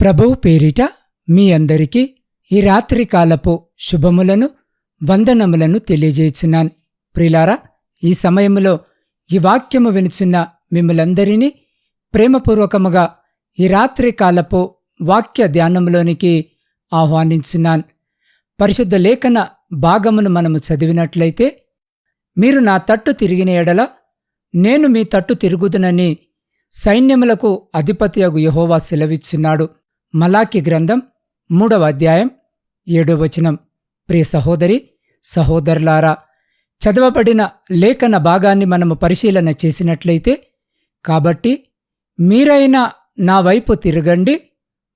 ప్రభువు పేరిట మీ అందరికీ ఈ రాత్రికాలపు శుభములను వందనములను తెలియజేయుచున్నాను. ప్రిలారా ఈ సమయంలో ఈ వాక్యము వినుచున్న మిమ్మలందరినీ ప్రేమపూర్వకముగా ఈ రాత్రికాలపు వాక్య ధ్యానములోనికి ఆహ్వానించున్నాను. పరిశుద్ధ లేఖన భాగమును మనము చదివినట్లయితే మీరు నా తట్టు తిరిగిన ఎడల నేను మీ తట్టు తిరుగుదునని సైన్యములకు అధిపతియగు యహోవా సెలవిచ్చున్నాడు. మలాకి గ్రంథం మూడవ అధ్యాయం ఏడో వచనం. ప్రియ సహోదరి సహోదరులారా చదవబడిన లేఖన భాగాన్ని మనము పరిశీలన చేసినట్లయితే కాబట్టి మీరైనా నా వైపు తిరగండి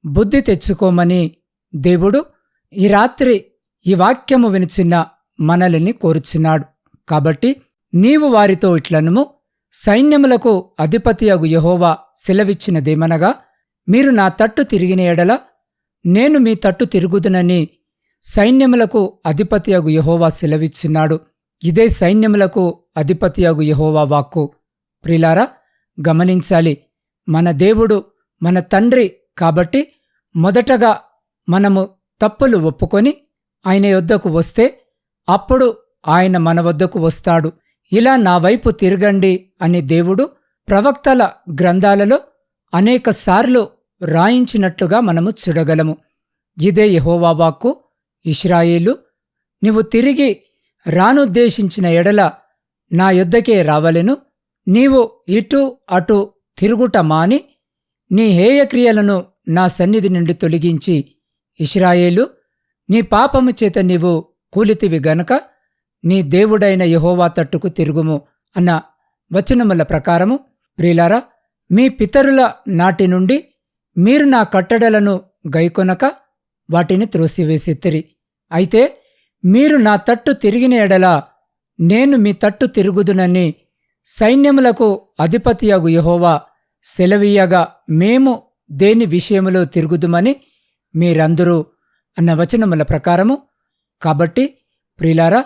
బుద్ధి తెచ్చుకోమని దేవుడు ఈ రాత్రి ఈ వాక్యము వినిచిన మనల్ని కోరుచున్నాడు. కాబట్టి నీవు వారితో ఇట్లనుము సైన్యములకు అధిపతియగు యహోవా సెలవిచ్చినదేమనగా మీరు నా తట్టు తిరిగిన ఎడల నేను మీ తట్టు తిరుగుదునని సైన్యములకు అధిపతియగు యహోవా సెలవిచ్చున్నాడు ఇదే సైన్యములకు అధిపతియగు యహోవా వాక్కు. ప్రిలారా గమనించాలి మన దేవుడు మన తండ్రి కాబట్టి మొదటగా మనము తప్పులు ఒప్పుకొని ఆయన యొద్దకు వస్తే అప్పుడు ఆయన మన వద్దకు వస్తాడు. ఇలా నా వైపు తిరగండి అని దేవుడు ప్రవక్తల గ్రంథాలలో అనేకసార్లు రాయించినట్లుగా మనము చూడగలము. ఇదే యహోవావాక్కు ఇష్రాయేలు నీవు తిరిగి రానుద్దేశించిన ఎడల నా యొద్దకే రావలెను. నీవు ఇటు అటు తిరుగుట మాని నీ హేయక్రియలను నా సన్నిధి నుండి తొలగించి. ఇష్రాయేలు నీ పాపము చేత నీవు కూలితివి గనక నీ దేవుడైన యహోవా తట్టుకు తిరుగుము అన్న వచనముల ప్రకారము. ప్రియులారా మీ పితరుల నాటి నుండి మీరు నా కట్టడలను గైకొనక వాటిని త్రోసివేసెత్తిరి అయితే మీరు నా తట్టు తిరిగిన ఎడల నేను మీ తట్టు తిరుగుదునని సైన్యములకు అధిపతియగు యహోవా సెలవీయగా మేము దేని విషయములో తిరుగుదుమని మీరందరూ అన్న వచనముల ప్రకారము. కాబట్టి ప్రిలారా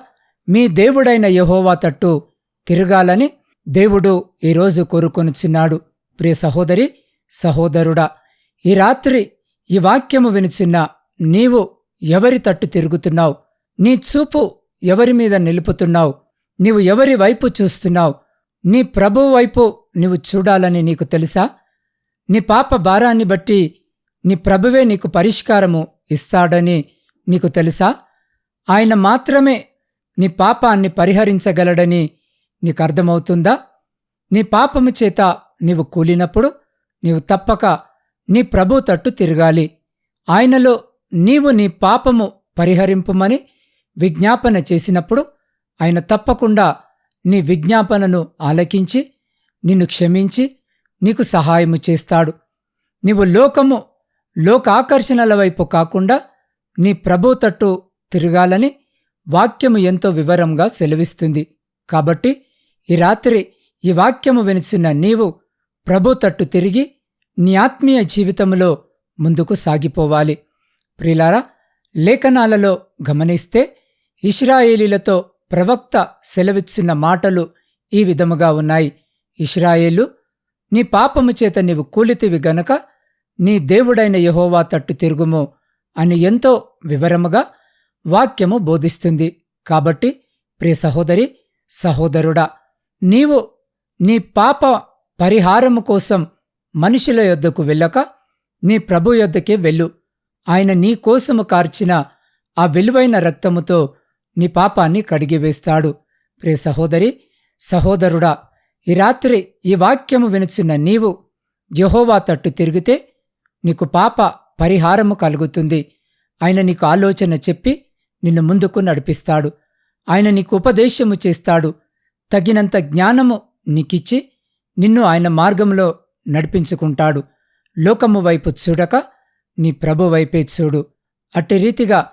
మీ దేవుడైన యహోవా తట్టు తిరగాలని దేవుడు ఈరోజు కోరుకొనుచున్నాడు. ప్రియ సహోదరి సహోదరుడా ఈ రాత్రి ఈ వాక్యము వినిచిన్న నీవు ఎవరి తట్టు తిరుగుతున్నావు? నీ చూపు ఎవరి మీద నిలుపుతున్నావు? నీవు ఎవరి వైపు చూస్తున్నావు? నీ ప్రభువు వైపు నీవు చూడాలని నీకు తెలుసా? నీ పాప భారాన్ని బట్టి నీ ప్రభువే నీకు పరిష్కారము ఇస్తాడని నీకు తెలుసా? ఆయన మాత్రమే నీ పాపాన్ని పరిహరించగలడని నీకు అర్థమవుతుందా? నీ పాపము చేత నీవు కూలినప్పుడు నీవు తప్పక నీ ప్రభు తట్టు తిరగాలి. ఆయనలో నీవు నీ పాపము పరిహరింపుమని విజ్ఞాపన చేసినప్పుడు ఆయన తప్పకుండా నీ విజ్ఞాపనను ఆలకించి నిన్ను క్షమించి నీకు సహాయము చేస్తాడు. నీవు లోకము లోకాకర్షణల వైపు కాకుండా నీ ప్రభు తట్టు తిరగాలని వాక్యము ఎంతో వివరంగా సెలవిస్తుంది. కాబట్టి ఈ రాత్రి ఈ వాక్యము వినిచిన నీవు ప్రభు తట్టు తిరిగి నీ ఆత్మీయ జీవితంలో ముందుకు సాగిపోవాలి. ప్రిలారా లేఖనాలలో గమనిస్తే ఇష్రాయేలీలతో ప్రవక్త సెలవిచ్చిన మాటలు ఈ విధముగా ఉన్నాయి. ఇష్రాయేలు నీ పాపము చేత నీవు కూలితివి గనక నీ దేవుడైన యహోవా తట్టు తిరుగుము అని ఎంతో వివరముగా వాక్యము బోధిస్తుంది. కాబట్టి ప్రియ సహోదరి సహోదరుడా నీవు నీ పాప పరిహారము కోసం మనుషుల యొద్దకు వెళ్ళక నీ ప్రభు యొద్దకే వెళ్ళు. ఆయన నీ కోసము కార్చిన ఆ విలువైన రక్తముతో నీ పాపాన్ని కడిగివేస్తాడు. ప్రే సహోదరి సహోదరుడా ఈ రాత్రి ఈ వాక్యము వినుచున్న నీవు యహోవా తట్టు తిరిగితే నీకు పాప పరిహారము కలుగుతుంది. ఆయన నీకు ఆలోచన చెప్పి నిన్ను ముందుకు నడిపిస్తాడు. ఆయన నీకు ఉపదేశము చేస్తాడు. తగినంత జ్ఞానము నీకిచ్చి నిన్ను ఆయన మార్గంలో నడిపించుకుంటాడు. లోకము వైపు చూడక నీ ప్రభు వైపే చూడు. అట్టి రీతిగా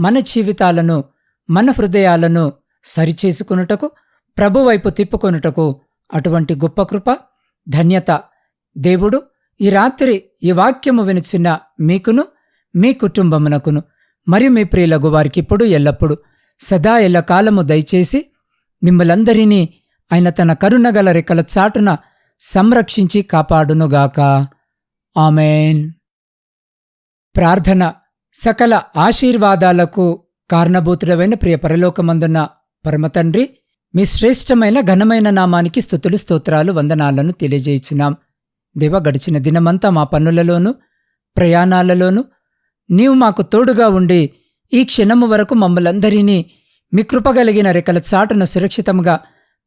మన జీవితాలను మన హృదయాలను సరిచేసుకునుటకు ప్రభు వైపు తిప్పుకొనుటకు అటువంటి గొప్ప కృప ధన్యత దేవుడు ఈ రాత్రి ఈ వాక్యము వినిచిన మీకును మీ కుటుంబమునకును మరియు మీ ప్రియులగు వారికిప్పుడు ఎల్లప్పుడు సదా ఎల్లకాలము దయచేసి మిమ్మలందరినీ ఆయన తన కరుణగల రెక్కల చాటున సంరక్షించి కాపాడునుగాక. ఆమెన్. ప్రార్థన సకల ఆశీర్వాదాలకు కారణభూతుడమైన ప్రియ పరలోకమందున్న పరమతండ్రి మీ శ్రేష్టమైన ఘనమైన నామానికి స్థుతులు స్తోత్రాలు వందనాలను తెలియజేయించినాం దేవ గడిచిన దినమంతా మా పనులలోనూ ప్రయాణాలలోనూ నీవు మాకు తోడుగా ఉండి ఈ క్షణము వరకు మమ్మలందరినీ మీ కృపగలిగిన రెక్కల చాటును సురక్షితంగా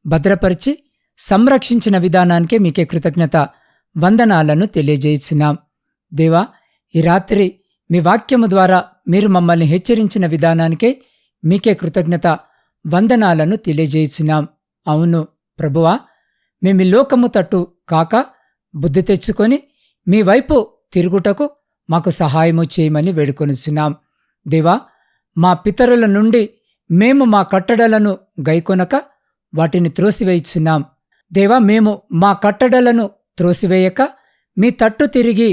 భద్రపరిచి సంరక్షించిన విధానానికే మీకే కృతజ్ఞత వందనాలను తెలియజేయుచున్నాం దేవా ఈ రాత్రి మీ వాక్యము ద్వారా మీరు మమ్మల్ని హెచ్చరించిన విధానానికే మీకే కృతజ్ఞత వందనాలను తెలియజేయుచున్నాం అవును ప్రభువా మేమి లోకము తట్టు కాక బుద్ధి తెచ్చుకొని మీ వైపు తిరుగుటకు మాకు సహాయము చేయమని వేడుకొనిచున్నాం. దేవా మా పితరుల నుండి మేము మా కట్టడలను గైకొనక వాటిని త్రోసివేయిచున్నాం. దేవా మేము మా కట్టడలను త్రోసివేయక మీ తట్టు తిరిగి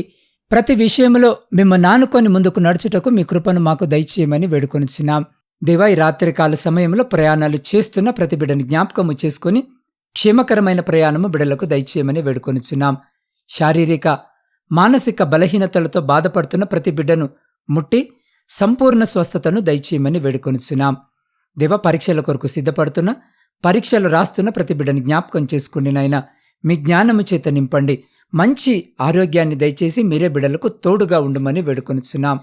ప్రతి విషయంలో మేము నానుకొని ముందుకు నడుచుటకు మీ కృపను మాకు దయచేయమని వేడుకొనిచ్చినాం దేవా ఈ రాత్రికాల సమయంలో ప్రయాణాలు చేస్తున్న ప్రతి బిడ్డని జ్ఞాపకము చేసుకుని క్షేమకరమైన ప్రయాణము బిడలకు దయచేయమని వేడుకొనిచున్నాం. శారీరక మానసిక బలహీనతలతో బాధపడుతున్న ప్రతి బిడ్డను ముట్టి సంపూర్ణ స్వస్థతను దయచేయమని వేడుకొనిచున్నాం. దేవ పరీక్షల కొరకు సిద్ధపడుతున్న పరీక్షలు రాస్తున్న ప్రతి బిడ్డని జ్ఞాపకం చేసుకోండి నాయన. మీ జ్ఞానము చేత నింపండి. మంచి ఆరోగ్యాన్ని దయచేసి మీరే బిడ్డలకు తోడుగా ఉండమని వేడుకొనిచున్నాం.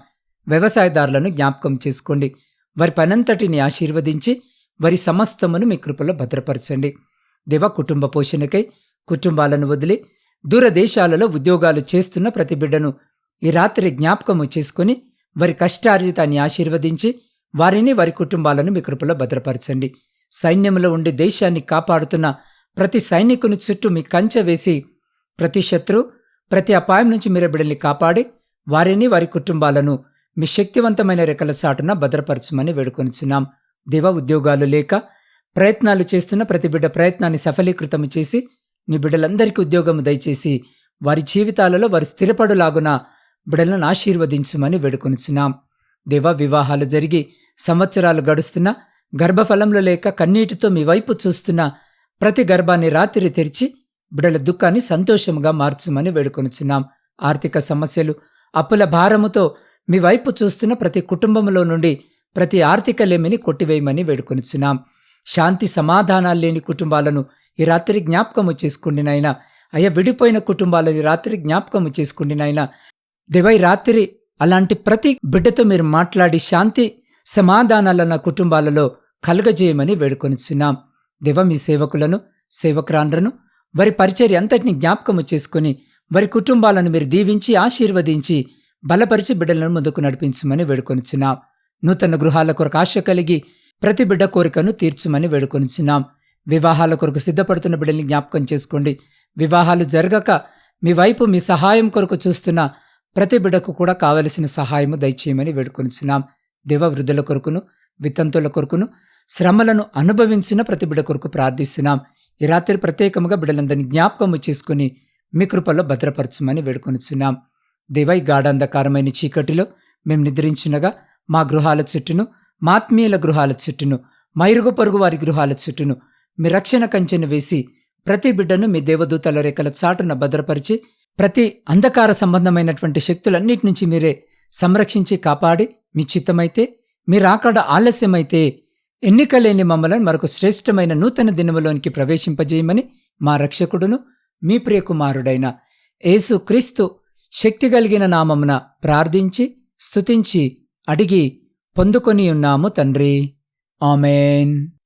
వ్యవసాయదారులను జ్ఞాపకం చేసుకోండి. వారి పనంతటిని ఆశీర్వదించి వారి సమస్తమును మీ కృపలో భద్రపరచండి. దేవ కుటుంబ పోషణకై కుటుంబాలను వదిలి దూరదేశాలలో ఉద్యోగాలు చేస్తున్న ప్రతి బిడ్డను ఈ రాత్రి జ్ఞాపకము చేసుకుని వారి కష్టార్జితాన్ని ఆశీర్వదించి వారిని వారి కుటుంబాలను మీ కృపలో భద్రపరచండి. సైన్యంలో ఉండి దేశాన్ని కాపాడుతున్న ప్రతి సైనికుని చుట్టూ మీ కంచె వేసి ప్రతి శత్రు ప్రతి అపాయం నుంచి మీరు బిడ్డల్ని కాపాడి వారిని వారి కుటుంబాలను మీ శక్తివంతమైన రెక్కల సాటున భద్రపరచమని వేడుకొనిచున్నాం. దివ ఉద్యోగాలు లేక ప్రయత్నాలు చేస్తున్న ప్రతి బిడ్డ ప్రయత్నాన్ని సఫలీకృతం చేసి నీ బిడ్డలందరికీ ఉద్యోగం దయచేసి వారి జీవితాలలో వారి స్థిరపడులాగున బిడ్డలను ఆశీర్వదించమని వేడుకొనిచున్నాం. దేవ వివాహాలు జరిగి సంవత్సరాలు గడుస్తున్నా గర్భఫలంలో లేక కన్నీటితో మీ వైపు చూస్తున్న ప్రతి గర్భాన్ని రాత్రి తెరిచి బిడల దుఃఖాన్ని సంతోషముగా మార్చుమని వేడుకొనుచున్నాం. ఆర్థిక సమస్యలు అప్పుల భారముతో మీ వైపు చూస్తున్న ప్రతి కుటుంబంలో నుండి ప్రతి ఆర్థిక లేమిని కొట్టివేయమని వేడుకొనుచున్నాం. శాంతి సమాధానాలు లేని కుటుంబాలను ఈ రాత్రి జ్ఞాపకము చేసుకుండి నాయన. అయ్యా విడిపోయిన కుటుంబాలను రాత్రి జ్ఞాపకము చేసుకుండి నాయన. దివై రాత్రి అలాంటి ప్రతి బిడ్డతో మీరు మాట్లాడి శాంతి సమాధానాలన్న కుటుంబాలలో కలగజేయమని వేడుకొనిచున్నాం. దేవ మీ సేవకులను సేవకురాండ్రను వారి పరిచర్య అంతటిని జ్ఞాపకము చేసుకుని వారి కుటుంబాలను మీరు దీవించి ఆశీర్వదించి బలపరిచి బిడ్డలను ముందుకు నడిపించమని వేడుకొనిచున్నాం. నూతన గృహాల కొరకు ఆశ కలిగి ప్రతి బిడ్డ కోరికను తీర్చమని వేడుకొనిచున్నాం. వివాహాల కొరకు సిద్ధపడుతున్న బిడ్డల్ని జ్ఞాపకం చేసుకోండి. వివాహాలు జరగక మీ వైపు మీ సహాయం కొరకు చూస్తున్న ప్రతి బిడ్డకు కూడా కావలసిన సహాయము దయచేయమని వేడుకొనిచున్నాం. దేవ వృద్ధుల కొరకును వితంతుల కొరకును శ్రమలను అనుభవించిన ప్రతి బిడ్డ కొరకు ప్రార్థిస్తున్నాం. ఈ రాత్రి ప్రత్యేకముగా బిడ్డలందరినీ జ్ఞాపకము చేసుకుని మీ కృపల్లో భద్రపరచమని వేడుకొనిచున్నాం. దేవై గాఢంధకారమైన చీకటిలో మేము నిద్రించినగా మా గృహాల చుట్టూను మాత్మీయుల గృహాల చుట్టూను మైరుగు పొరుగు వారి గృహాల చుట్టూను మీ రక్షణ కంచెను వేసి ప్రతి బిడ్డను మీ దేవదూతల రేఖల చాటున భద్రపరిచి ప్రతి అంధకార సంబంధమైనటువంటి శక్తులన్నిటి నుంచి మీరే సంరక్షించి కాపాడి మీ చిత్తమైతే మీ రాకడ ఆలస్యమైతే ఎన్నికలేని మమ్మలను మరొక శ్రేష్టమైన నూతన దినములోనికి ప్రవేశింపజేయమని మా రక్షకుడును మీ ప్రియకుమారుడైన యేసు క్రీస్తు శక్తి కలిగిన నామమున ప్రార్థించి స్తుతించి అడిగి పొందుకొని ఉన్నాము తండ్రి. ఆమెన్.